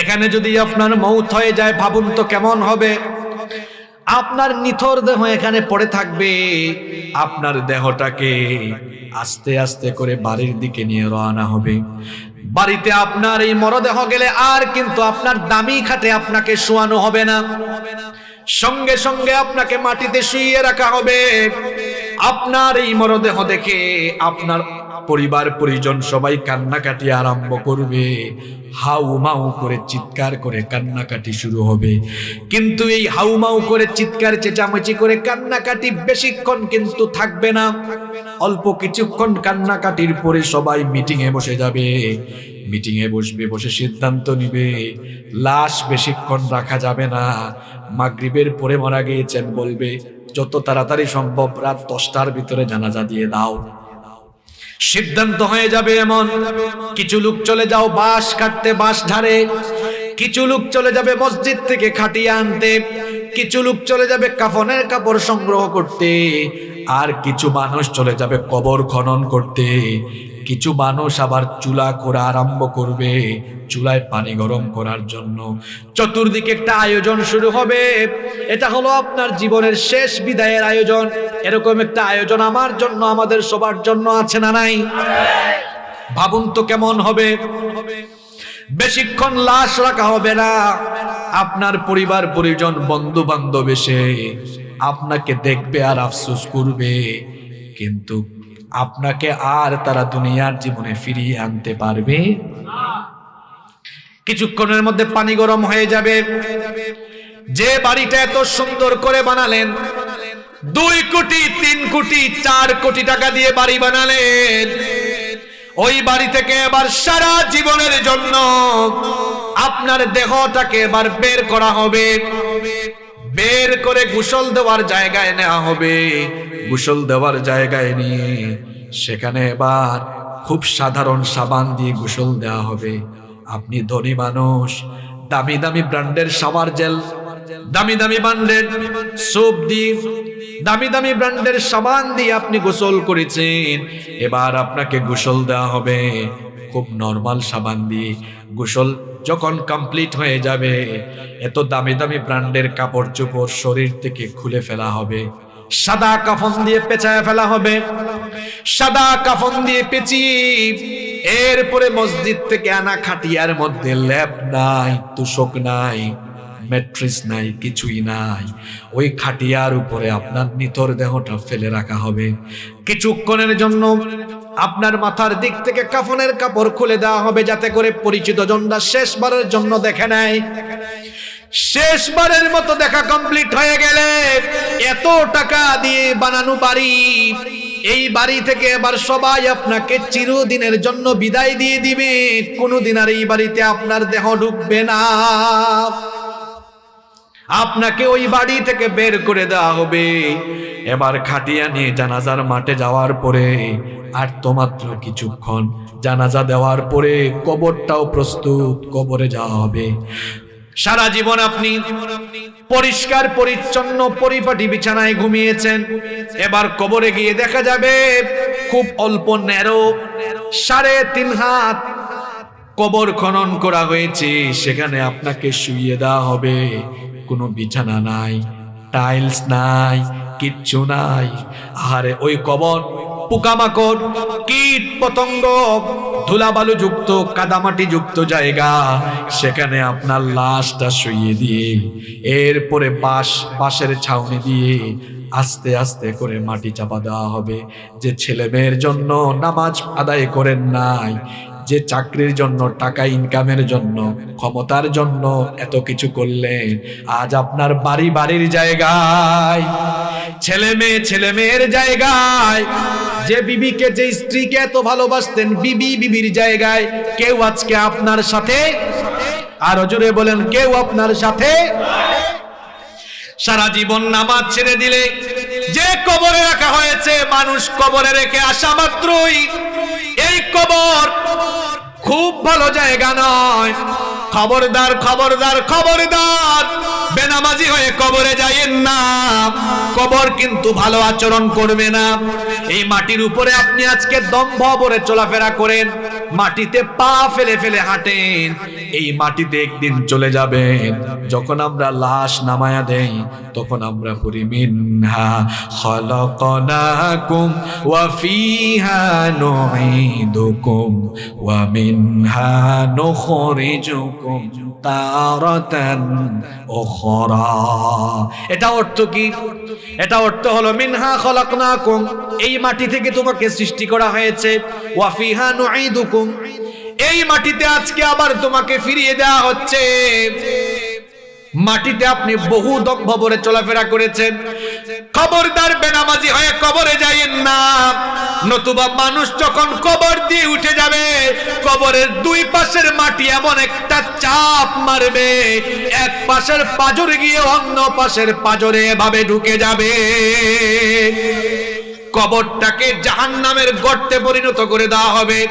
এখানে যদি আপনার মৌত হয়ে যায়, ভাবুন তো কেমন হবে। আপনার নিথর দেহ এখানে পড়ে থাকবে। আপনার দেহটাকে আস্তে আস্তে করে বাড়ির দিকে নিয়ে রওনা হবে। বাড়িতে আপনার এই মরদেহ গেলে আর কিন্তু আপনার দামি খাটে আপনাকে শোয়ানো হবে না। সঙ্গে সঙ্গে আপনাকে মাটিতে শুইয়ে রাখা হবে। আপনার এই মরদেহ দেখে আপনার পরিবার, পরিজন সবাই কান্নাকাটি আরম্ভ করবে। হাউ মাউ করে চিৎকার করে কান্নাকাটি শুরু হবে। কিন্তু এই হাউ মাউ করে চিৎকার, চেঁচামেচি করে কান্নাকাটি বেশিক্ষণ কিন্তু থাকবে না। অল্প কিছুক্ষণ কান্নাকাটির পরে সবাই মিটিং এ বসে যাবে। মিটিং এ বসবে, বসে সিদ্ধান্ত নিবে। লাশ বেশিক্ষণ রাখা যাবে না। মাগরিবের পরে মারা গিয়েছেন বলবে যত তাড়াতাড়ি সম্ভব রাত দশটার ভিতরে জানাজা দিয়ে দাও। সিদ্ধান্ত হয়ে যাবে এমন। কিছু লোক চলে যাও, বাঁশ কাটতে বাঁশ ঝাড়ে। কিছু লোক চলে যাবে মসজিদ থেকে খাটিয়ে আনতে। কিছু লোক চলে যাবে কাফনের কাপড় সংগ্রহ করতে। আর কিছু মানুষ চলে যাবে কবর খনন করতে। কিছু মানুষ আবার চুলা করা আরম্ভ করবে চুলায় পানি গরম করার জন্য। চতুর্দিকে একটা আয়োজন শুরু হবে। এটা হলো আপনার জীবনের শেষ বিদায়ের আয়োজন। এরকম একটা আয়োজন আমার জন্য, আমাদের সবার জন্য আছে না নাই? ভাবুন তো কেমন হবে। বেশিক্ষণ লাশ রাখা হবে না। আপনার পরিবার, পরিজন বন্ধু বান্ধব এসে আপনাকে দেখবে আর আফসোস করবে। কিন্তু আপনাকে আর তারা দুনিয়ার জীবনে ফিরিয়ে আনতে পারবে কিছুক্ষণের মধ্যে পানি গরম হয়ে যাবে। যে বাড়িটা এত সুন্দর করে বানালেন, দুই কোটি, তিন কোটি, চার কোটি টাকা দিয়ে বাড়ি বানালেন। ওই বাড়ি থেকে এবার সারা জীবনের জন্য আপনার দেহটাকে এবার বের করা হবে। বের করে গোসল দেওয়ার জায়গায় নেওয়া হবে। গোসল দেওয়ার জায়গায় নিয়ে সেখানে এবার খুব সাধারণ সাবান দিয়ে গোসল দেওয়া হবে। আপনি ধনী মানুষ, দামি দামি ব্র্যান্ডের সাবার জেল দামি দামি ব্র্যান্ডের সোপ দিয়ে, দামি দামি ব্র্যান্ডের সাবান দিয়ে আপনি গোসল করেছেন। এবার আপনাকে গোসল দেওয়া হবে। খুব নর্মাল সাবান দিয়ে গোসল যখন কমপ্লিট হয়ে যাবে, এত দামি দামি ব্র্যান্ডের কাপড় চোপড় শরীর থেকে খুলে ফেলা হবে। সাদা কাফন দিয়ে পেঁচায় ফেলা হবে। সাদা কাফন দিয়ে পেঁচিয়ে এরপরে মসজিদ থেকে আনা খাটিয়ার মধ্যে ল্যাপ নাই, তুষক নাই। ম্যাট্রিস নাই, কিছুই নাই। ওই খাটিয়ার উপরে আপনার নিতর দেহটা ফেলে রাখা হবে। কিছুক্ষণের জন্য আপনার মাথার দিক থেকে কাফনের কাপড় খুলে দেওয়া হবে যাতে করে পরিচিত জনরা শেষবারের জন্য দেখে নেয়। শেষবারের মতো দেখা কমপ্লিট হয়ে গেলে এত টাকা দিয়ে বানানো বাড়ি। এই বাড়ি থেকে এবার সবাই আপনাকে চিরদিনের জন্য বিদায় দিয়ে দিবে। কোনোদিন আর এই বাড়িতে আপনার দেহ ঢুকবে না। আপনাকে ওই বাড়ি থেকে বের করে দেওয়া হবে। এবার খাটিয়া নিয়ে জানাজার মাঠে যাওয়ার পরে আর তো মাত্র কিছুক্ষণ। জানাজা দেওয়ার পরে কবরটাও প্রস্তুত, কবরে যাওয়া হবে। সারা জীবন আপনি পরিষ্কার, পরিচ্ছন্ন, পরিপাটি বিছানায় ঘুমিয়েছেন। এবার কবরে গিয়ে দেখা যাবে খুব অল্প ন্যারো, সাড়ে তিন হাত কবর খনন করা হয়েছে। সেখানে আপনাকে শুইয়ে দেওয়া হবে। কোনো বিছানা নাই টাইলস নাই, কিচ্ছু নাই। আরে ওই কবর, পোকামাকড়, কীট পতঙ্গ ধুলাবালু যুক্ত কাদামাটি যুক্ত জায়গা, সেখানে আপনার লাশটা শুইয়ে দিয়ে, এরপরে বাঁশ, বাঁশের ছাউনি দিয়ে আস্তে আস্তে করে মাটি চাপা দেওয়া হবে। যে ছেলে মেয়ের জন্য নামাজ আদায় করেন নাই যে চাকরির জন্য, টাকা ইনকামের জন্য, ক্ষমতার জন্য এত কিছু করলেন আজ আপনার বাড়ি বাড়ির জায়গায়, ছেলে মেয়ে ছেলে মেয়ের জায়গায়, যে বিবিকে, যে স্ত্রীকে এত ভালোবাসতেন, বিবি বিবির জায়গায়, কেউ আজকে আপনার সাথে, আরও জোরে বলেন, কেউ আপনার সাথে, সারা জীবন নামাজ ছেড়ে দিলে, যে কবরে রাখা হয়েছে, মানুষ কবরে রেখে আসা মাত্রই এই কবর খুব ভালো জায়গা নয়। খবরদার খবরদার খবরদার। বেনামাজি হয়ে কবরে যাইয়েন না। কবর কিন্তু ভালো আচরণ করবে না। এই মাটির উপরে আপনি আজকে দম্ভ ভরে চলাফেরা করেন। মাটিতে পা ফেলে ফেলে হাঁটেন। এই মাটিতে একদিন চলে যাবেন। যখন আমরা লাশ নামায়া দেই, তখন আমরা পড়ি, মিনহা খলকনাকুম ওয়া ফিহা নুঈদুকুম ওয়া মিনহা নুখরিজুকুম। এটা অর্থ কি? এটা অর্থ হলো, মিনহা এই মাটি থেকে তোমাকে সৃষ্টি করা হয়েছে। এই মাটিতে আজকে আবার তোমাকে ফিরিয়ে দেওয়া হচ্ছে। মাটিতে আপনি বহু দম্ভ ভরে চলাফেরা করেছেন। খবরদার বেনামাজি হয়ে কবরে যাইয়েন না। নতুবা মানুষ যখন কবর দিয়ে উঠে যাবে, কবরের দুই পাশের মাটি এমন একটা চাপ মারবে। এক পাশের পাজরে গিয়ে অন্য পাশের পাজরে এভাবে ঢুকে যাবে। কবরটাকে জাহান্নামের গর্তে পরিণত করে দেওয়া হবে।